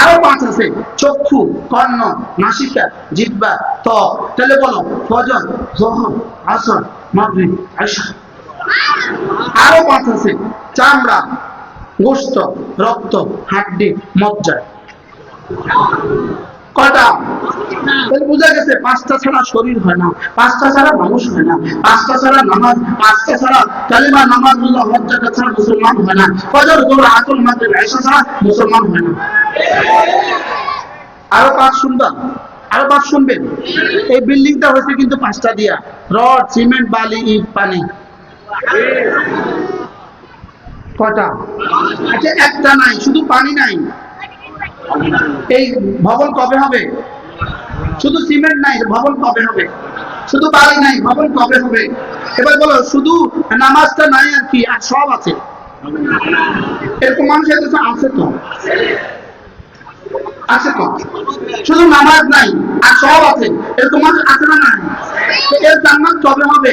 আরও পাঁচ আছে, চক্ষু, কর্ণ, নাসিকা জিব্বা ত্বক তাহলে বলো ফজর জহর আসর আয়সা আরও পাঁচ আছে, চামড়া, গোস্ত, রক্ত, হাড্ডি, মজ্জা। কটা তাহলে বোঝা গেছে পাঁচটা ছাড়া শরীর হয় না, পাঁচটা ছাড়া মানুষ হয় না, পাঁচটা ছাড়া নামাজ, পাঁচটা ছাড়া কালিমা নামাজগুলো হজ্জাটা ছাড়া মুসলমান হয় না, ফজর দৌড় আসল মাত্র আয়সা ছাড়া মুসলমান হয় না। আরও পাঁচ শুনবেন আরও পাঁচ শুনবেন এই বিল্ডিংটা হয়েছে কিন্তু পাঁচটা দিয়া, রড, সিমেন্ট, বালি, ইট, পানি। কটা আচ্ছা একটা নাই, শুধু পানি নাই। এই ভবন কবে হবে? শুধু সিমেন্ট নাই, ভবন কবে হবে? শুধু বালি নাই, ভবন কবে হবে? এবার বলো, শুধু নামাজটা নাই আর কি, আর সব আছে? এরকম এদেশে আছে তো? আছে তো? শুধু নামাজ নাই, আর সব আছে? এরকম মানুষ আছে না নাই? এর জান্নাত কবে হবে?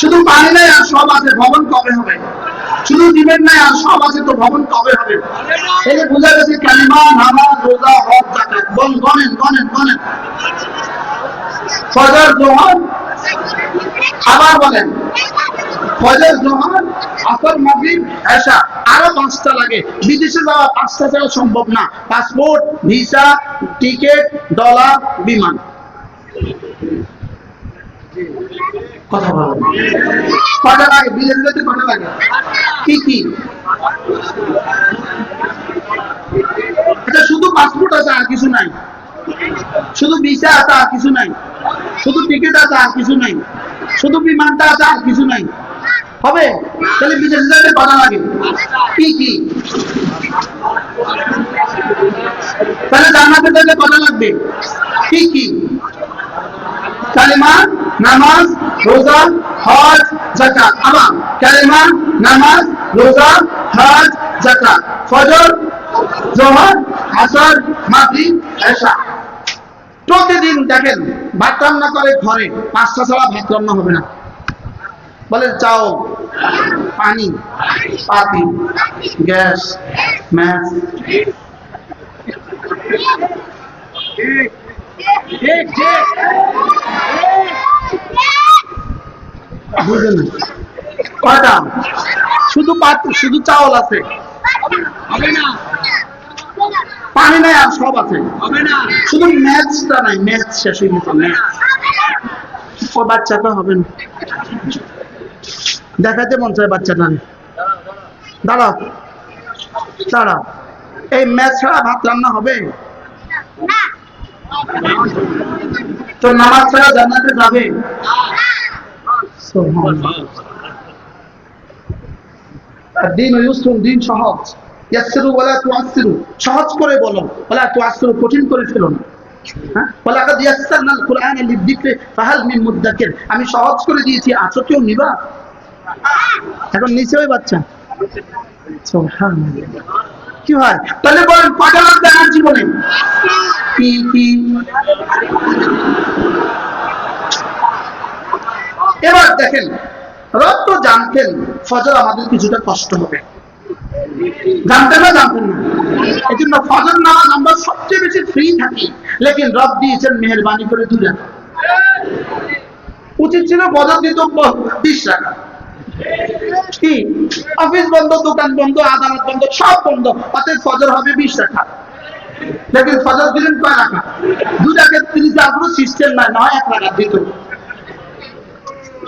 শুধু পানি নাই, আর সব আছে, ভবন কবে হবে? শুধু নাই আর সব আছে তো ভবন কবে হবে? এই বোঝা গেছে কালিমা, নামাজ, রোজা, হজ জাকাত গনেন ফজর বলেন। ফজর, জোহর, আসর, মাগরিব, এশা। আরও পাঁচটা লাগে। বিদেশে যাওয়া পাঁচটা ছাড়া সম্ভব না। পাসপোর্ট, ভিসা, টিকিট, ডলার, বিমান। কথা বলো। কটা লাগে যেতে কটা লাগে। কি কি? আচ্ছা শুধু পাসপোর্ট আছে, আর কিছু নাই। শুধু ভিসা আছে, আর কিছু নাই। শুধু টিকিট আছে, আর কিছু নাই। শুধু বিমানটা আছে, আর কিছু নাই। হবে? তাহলে বিদেশে যেতে কটা লাগে। কি কি? তাহলে জান্নাতে যেতে কটা লাগবে। কি কি? কালিমা? নামাজ, রোজা, হজ জাকাত আবার কালিমা, নামাজ, রোজা, হজ জাকাত ফজর, জোহর, আসর, মাগরিব, এশা। প্রতিদিন দেখেন, ভাত রান্না করে ঘরে পাঁচটা ছাড়া ভাত রান্না হবে না। বলে চাও পানি, পাতি, গ্যাস ম্যাচ ঠিক ঠিক। বুঝলেন না? কয়টা? শুধু শুধু চাউল আছে। হবে না? পানি নাই আর সব আছে। হবে না? শুধু ম্যাচটা নাই ম্যাচ শেষ হয়ে গেছে ম্যাচ। ও বাচ্চাটা হবে না। দেখাতে মন চায় বাচ্চাটা। দাঁড়া। দাঁড়া। এই ম্যাচ ছাড়া ভাত রান্না হবে? তো নামাজ ছাড়া জান্নাতে যাবে? দিন দিন সহজ। সহজ করে বলো। ওয়ালা তুআসসিরু কঠিন করে ফেলো না। হ্যাঁ? আমি সহজ করে দিয়েছি, আছো কেউ নিবা? এখন নিচে ওই বাচ্চা। কি হয়? তাহলে বলেন লাগবে জীবনে। এবার দেখেন রব তো জানতেন ফজর আমাদের কিছুটা কষ্ট হবে। জানতেন না জানতেন না। এই জন্য ফজর নামাজ আমরা সবচেয়ে বেশি ফ্রি থাকি, লেকিন রব দিয়েছেন মেহরবানি করে টাকা উচিত ছিল ফজর দিত বিশ টাকা কি? অফিস বন্ধ, দোকান বন্ধ, আদালত বন্ধ, সব বন্ধ, অতএব ফজর হবে বিশ টাকা লেকিন ফজর দিলেন কয় টাকা দু টাকা তিনি যার কোনো সিস্টেম নাই, নয়, এক টাকা দিত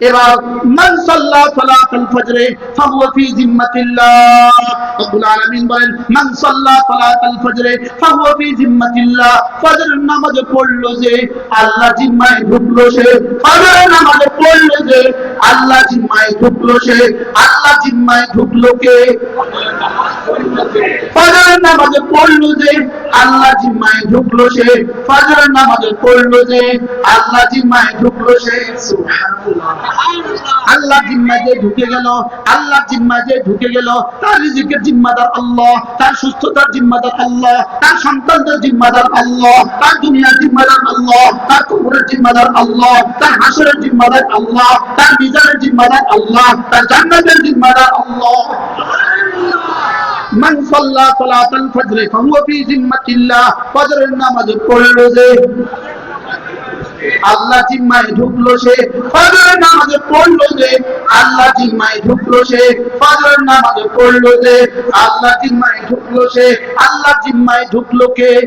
এবার, মান সাল্লা সালাতাল ফজরে ফাহুয়া ফি জিম্মাতিল্লাহ। রব্বুল আলামিন বলেন, মান সাল্লা সালাতাল ফজরে ফাহুয়া ফি জিম্মাতিল্লাহ। ফজরের নামাজ পড়ল যে, আল্লাহ জিম্মায় ঢুকলো সে। নামাজ পড়ল যে, আল্লাহ জিম্মায় ঢুকলো সে। আল্লাহ জিম্মায় ঢুকলো কে? ফজরের নামাজে পড়ল যে আল্লাহ জিম্মায় ঢুকলো সে, ফজরের নামাজে পড়ল যে আল্লাহ জিম্মায় ঢুকলো সে আল্লাহ জিম্মায় যে ঢুকে গেল, আল্লাহ জিম্মায় যে ঢুকে গেল, তার রিজিকের জিম্মাদার আল্লাহ, তার সুস্থতার জিম্মাদার আল্লাহ, তার সন্তানদের জিম্মাদার আল্লাহ, তার দুনিয়ার জিম্মাদার আল্লাহ, তার কবরের জিম্মাদার আল্লাহ, তার হাসরের জিম্মাদার আল্লাহ, তার মিজানের জিম্মাদার আল্লাহ, তার জান্নাতের জিম্মাদার আল্লাহ। মান সাল্লা সালাতাল ফজর ফাহুয়া ফি জিম্মাতিল্লাহ, ফজরের নামাজ পড়ল যে। আল্লাহ জিম্মায় ঢুকলো সে, ফজরের নামাজে পড়ল যে। আল্লাহ জিম্মায় ঢুকলো সে, ফজরের নামাজে পড়ল যে। আল্লাহ জিম্মায় ঢুকলো সে, আল্লাহ জিম্মায় ঢুকলো কে?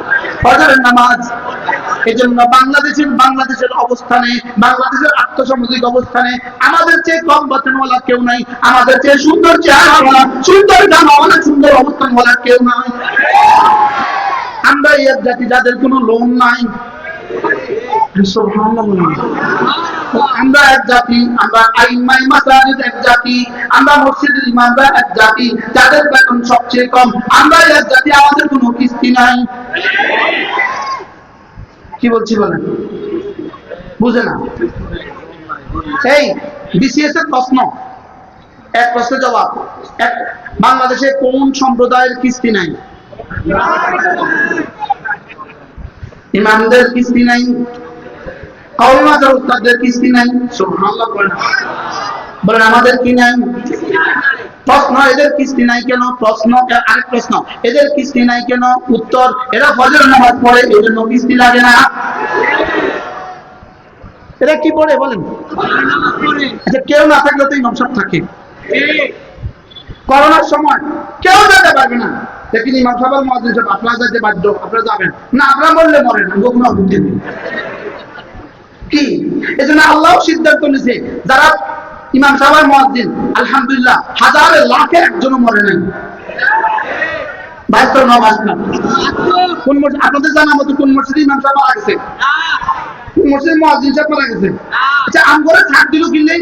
ফজরের নামাজ এই জন্য বাংলাদেশের বাংলাদেশের অবস্থানে, বাংলাদেশের আত্মসামাজিক অবস্থানে আমাদের চেয়ে কম বেতনওয়ালা কেউ নাই, আমাদের চেয়ে সুন্দর চেহারাওয়ালা, সুন্দর জামাওয়ালা সুন্দর অবস্থানওয়ালা কেউ নাই আমরা এর জাতি, যাদের কোনো লোন নাই। আমরা এক জাতি, আমরা আইমাই এক জাতি, আমরা মসজিদের এক জাতি, যাদের বেতন সবচেয়ে কম। আমরা এক জাতি, আমাদের কোনো কিস্তি নাই। কি বলছি বলেন? বুঝে না? এই বিসিএস এর প্রশ্ন। এক প্রশ্নের জবাব। এক, বাংলাদেশে কোন সম্প্রদায়ের কিস্তি নাই? ইমামদের কিস্তি নাই কওমাদের উস্তাদদের কিস্তি নাই সুবহানাল্লাহ বলেন। বলেন আমাদের কি নাই? প্রশ্ন এদের কিস্তি নাই কেন? প্রশ্ন আরেক প্রশ্ন এদের কিস্তি নাই কেন? উত্তর এরা ফজর নামাজ পড়ে এই জন্য কিস্তি লাগে না। এরা কি পড়ে বলেন? আচ্ছা কেউ না থাকলে তো ইমাম সাহেব থাকে। করোনার সময় কেউ যেতে পারবে না। লেকিন ইমাম সাহেবের মহাদিন সাহেব, আপনারা যেতে বাধ্য, আপনারা যাবেন। না, আপনারা বললে মরে না, গোপন নেই কি? এজন্য আল্লাহ সিদ্ধান্ত নিছে যারা ইমাম সাহেবের মহাদিন আলহামদুলিল্লাহ, হাজারে লাখে একজনও মরে নাই। বাস্তব না। বাস্তব কোন মসজিদ, আপনাদের জানা মতো কোন মসজিদে ইমাম সাহেব মারা গেছে? কোন মসজিদে মহাদিন সাহেব মারা গেছে? আচ্ছা আম ছাড় দিল কিনলেই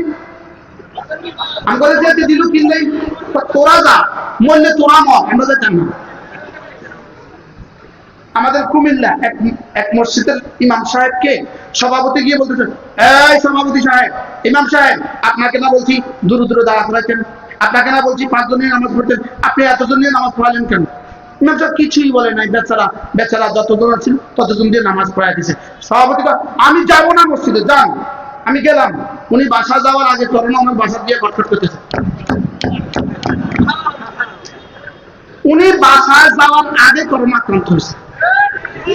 আম করে দিল কিনলেই তোরা যা। মরলে তোরা মর আমরা যেতাম না। আমাদের কুমিল্লা, এক এক মসজিদের ইমাম সাহেবকে সভাপতি গিয়ে বলতেছে, এই সভাপতি সাহেব, ইমাম সাহেব, আপনাকে না বলছি দূরে দূরে দাঁড়া করাইছেন, আপনাকে না বলছি পাঁচজন নিয়ে নামাজ পড়তেন, আপনি এতজন নিয়ে নামাজ পড়ালেন কেন? ইমাম সাহেব কিছুই বলে নাই, বেচারা বেচারা যতজন আছেন ততজন দিয়ে নামাজ পড়াই দিছে। সভাপতি আমি যাব না মসজিদে, যান, আমি গেলাম। উনি বাসা যাওয়ার আগে করোনা আমার বাসা দিয়ে কটকট করতেছে। উনি বাসায় যাওয়ার আগে হয়েছে।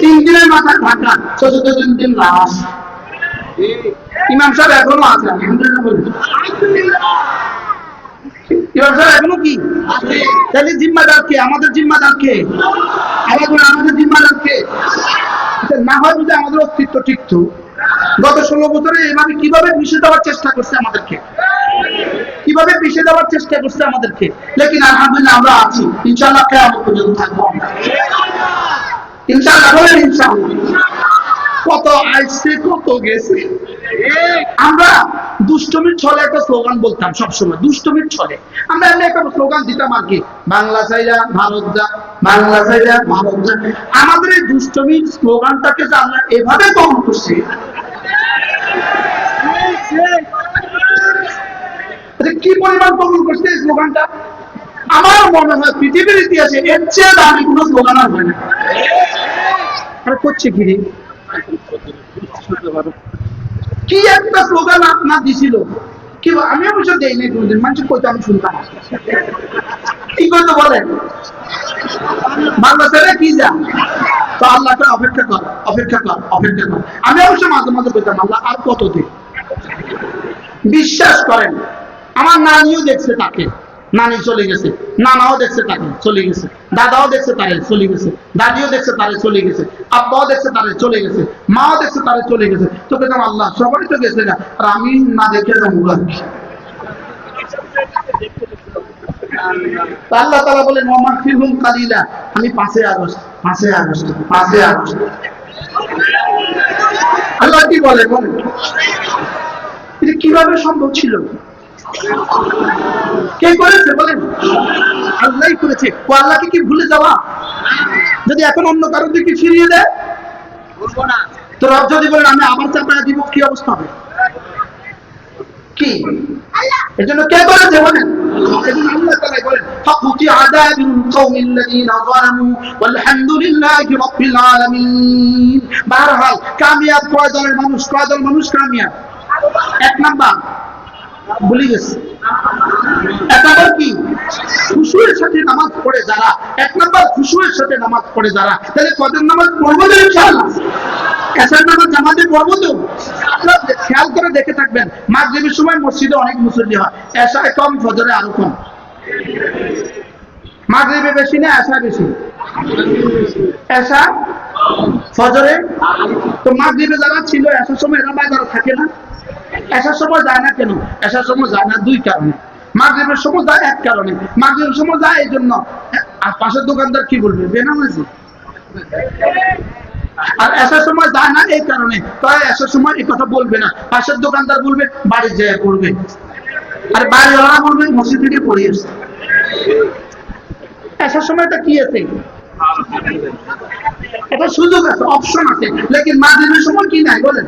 তিন দিনের মাথা ঢাকা চতুর্থ দিন লাশ। ইমাম সাহেব এখনও আছে কি? জিম্মাদার কে? আমাদের জিম্মাদার কে? আমাদের জিম্মাদার কে? না হয় যদি আমাদের অস্তিত্ব টিকতো গত ষোলো বছরে এভাবে কীভাবে মিশে দেওয়ার চেষ্টা করছে আমাদেরকে? কীভাবে পিষে দেওয়ার চেষ্টা করছে আমাদেরকে? লেকিন আলহামদুলিল্লাহ আমরা আছি। ইনশাআল্লাহ কেমন পর্যন্ত থাকব আমরা। ইনশাআল্লাহ কত আইসে কত গেছে? আমরা দুষ্টমির ছলে একটা স্লোগান বলতাম সবসময়, দুষ্টমির ছলে। আমরা এমনি একটা স্লোগান দিতাম আর কি, বাংলা চাইরা ভারত যা, বাংলা চাইরা ভারত যা। আমাদের এই দুষ্টমির স্লোগানটাকে যে আমরা এভাবে গ্রহণ করছি আচ্ছা, কি পরিমাণ গ্রহণ করছে এই স্লোগানটা? আমার মনে হয় পৃথিবীর ইতিহাসে এর চেয়ে দামি কোনো স্লোগান আর হয় না। আর করছে কি রে? কি একটা স্লোগান আপনার দিছিল? কি আমি অবশ্য দেই নাই কোনদিন, মানুষ কইতো আমি শুনতাম। কি করতে বলেন? কি যা তো আল্লাহকে অপেক্ষা কর অপেক্ষা কর অপেক্ষা কর। আমি অবশ্য মাঝে মাঝে বলতাম আল্লাহ আর কত দিন বিশ্বাস করেন আমার নানিও দেখছে তাকে। নানি চলে গেছে, নানাও দেখছে তাকে, চলে গেছে, দাদাও দেখছে তারে, চলে গেছে, দাদিও দেখছে তারে, চলে গেছে, আব্বাও দেখছে তারে, চলে গেছে, মাও দেখছে তারে, চলে গেছে। তো পেতাম আল্লাহ সবাই তো গেছে না আর আমি না দেখে আল্লাহ তালা বলেন ওমার ফিরহুম কালিলা। আমি পাঁচে আগস্ট পাঁচে আগস্ট পাঁচে আগস্ট। আল্লাহ কি বলে বলেন? এটা কীভাবে সম্ভব ছিল? কে করেছে বলেন? আল্লাহ করেছে। ও আল্লাহকে কি ভুলে যাওয়া? যদি এখন অন্য কারোর দিকে ফিরিয়ে দেয়? তো রব যদি বলেন, আমি আবার চাপায় দিব, কি অবস্থা হবে? কি? এই জন্য কে করেছে বলেন? দল মানুষ কামিয়াব? এক নাম্বার। ভুলে গেছে। কি? খুশুয়ের সাথে নামাজ পড়ে যারা, এক নাম্বার খুশুয়ের সাথে নামাজ পড়ে যারা, তাহলে কদের নামাজ পড়ব তো এসার নামাজ জামাতে পড়ব তো? খেয়াল করে দেখে থাকবেন সময় মসজিদে অনেক মুসল্লি হয়, এসায় কম, ফজরে আরও কম। বেশি না এসা বেশি? এসা ফজরে? তো মাগরিবে যারা ছিল, এসার সময় এরা বাজারে থাকে না? এসার সময় যায় না কেন? এসার সময় যায় না দুই কারণে। মাগরিবের সময় যায় এক কারণে। মাগরিবের সময় যায় এই জন্য। আর পাশের দোকানদার কি বলবে? বেনামাজি আর এসার সময় যায় না এই কারণে। তাই এসার সময় এই কথা বলবে না। পাশের দোকানদার বলবে, বাড়ি যেয়ে পড়বে। আর বাড়িওয়ালা বলবে, মসজিদ থেকে পড়ে এসছে। এসার সময়টা কি আছে? এটা সুযোগ আছে অপশন আছে। লেকিন মাধ্যমের সময় কি নাই, বলেন।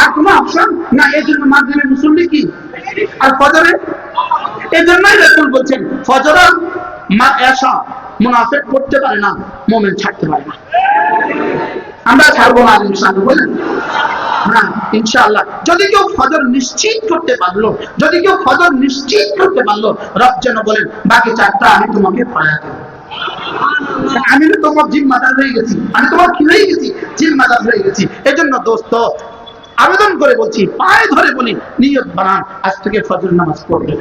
আর কোনো অপশন না, এই জন্য মাধ্যমের মুসল্লি কি? আর ফজরে? এই জন্যই রসুল বলছেন, ফজর মা এসা মুনাফেক করতে পারে না, মোমেন ছাড়তে পারে না। আমরা ছাড়বো না ইনশাআল্লাহ, বলেন। ইনশাআল্লাহ। যদি কেউ ফজর নিশ্চিত করতে পারল, যদি কেউ ফজর নিশ্চিত করতে পারল, রব যেন বলেন, বাকি চারটা আমি তোমাকে পড়াতে দেবো। আমি তো তোমার জিম্মাদার হয়ে গেছি, আমি তোমার কি হয়ে গেছি জিম্মাদার হয়ে গেছি। এজন্য দোস্ত, আবেদন করে বলছি, পায়ে ধরে বলি, নিয়ত বানান, আজ থেকে ফজর নামাজ পড়বে।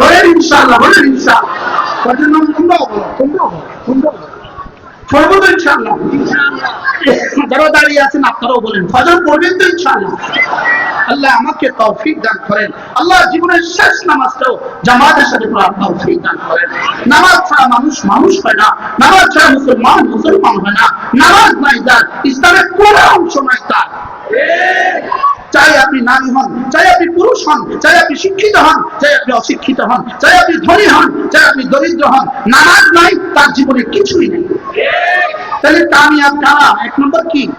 বলেন ইনশাআল্লাহ বলেন ইনশাআল্লাহ। ফজর নামাজ তোমরাও বলো তোমরাও বলো তোমরাও বলো। পড়ব তো ইনশাআল্লাহ। যারা দাঁড়িয়ে আছেন, আপনারাও বলেন, ফজর পড়বেন তো ইনশাআল্লাহ। আল্লাহ আমাকে তৌফিক দান করেন। আল্লাহ জীবনের শেষ নামাজটাও জামাতের সাথে পড়ার তৌফিক দান করেন। নামাজ ছাড়া মানুষ মানুষ হয় না। নামাজ ছাড়া মুসলমান মুসলমান হয় না। নামাজ নাই তার। ইসলামের কোনো অংশ নাই তার। চাই আপনি নারী হন, চাই আপনি পুরুষ হন, চাই আপনি শিক্ষিত হন, চাই আপনি অশিক্ষিত হন, চাই আপনি ধনী হন, চাই আপনি দরিদ্র হন। নামাজ নাই, তার জীবনে কিছুই নেই। তাহলে কামিয়াব এক নম্বর কি?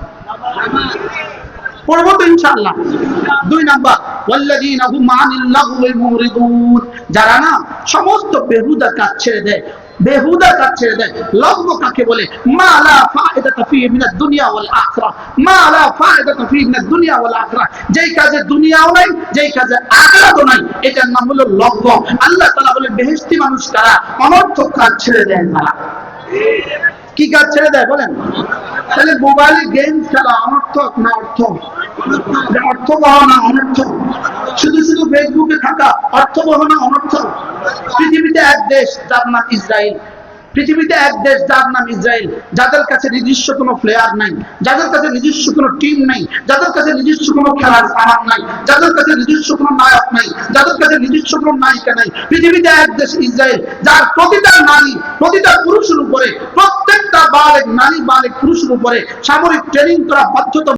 পড়ব তো ইনশাআল্লাহ। দুই নাম্বার যারা না সমস্ত বেহুদা কাজ ছেড়ে দেয় বেহুদা কাজ ছেড়ে দেয়, লগ্ন কাকে বলে? ফিহি মিনাদ দুনিয়া ওয়াল ফায়দাতা ফিহি মিনাদ দুনিয়া ওয়াল আখিরাহ। যেই কাজে দুনিয়াও নাই, যেই কাজে আখিরাতও নাই, এটার নাম হলো লগ্ন। আল্লাহ তাআলা বলে বেহেশতি মানুষ কারা? অনর্থক কাজ ছেড়ে দেয় তারা কি কাজ ছেড়ে দেয় বলেন? তাহলে মোবাইলে গেম খেলা অনর্থক না অর্থ অর্থবহ না অনর্থক শুধু শুধু ফেসবুকে থাকা অর্থবহ না অনর্থক পৃথিবীতে এক দেশ তার নাম ইসরায়েল। পৃথিবীতে এক দেশ, যার নাম ইসরায়েল, যাদের কাছে নিজস্ব কোনো প্লেয়ার নাই, যাদের কাছে নিজস্ব কোনো টিম নাই, যাদের কাছে নিজস্ব কোনো খেলার সামান নাই, যাদের কাছে নিজস্ব কোনো নায়ক নাই, যাদের কাছে নিজস্ব কোনো নায়িকা নাই। পৃথিবীতে এক দেশ, ইসরায়েল, যার প্রতিটা নারী, প্রতিটা পুরুষের উপরে, প্রত্যেকটা বালেক নারী, বালেক পুরুষের উপরে সামরিক ট্রেনিং করা বাধ্যতা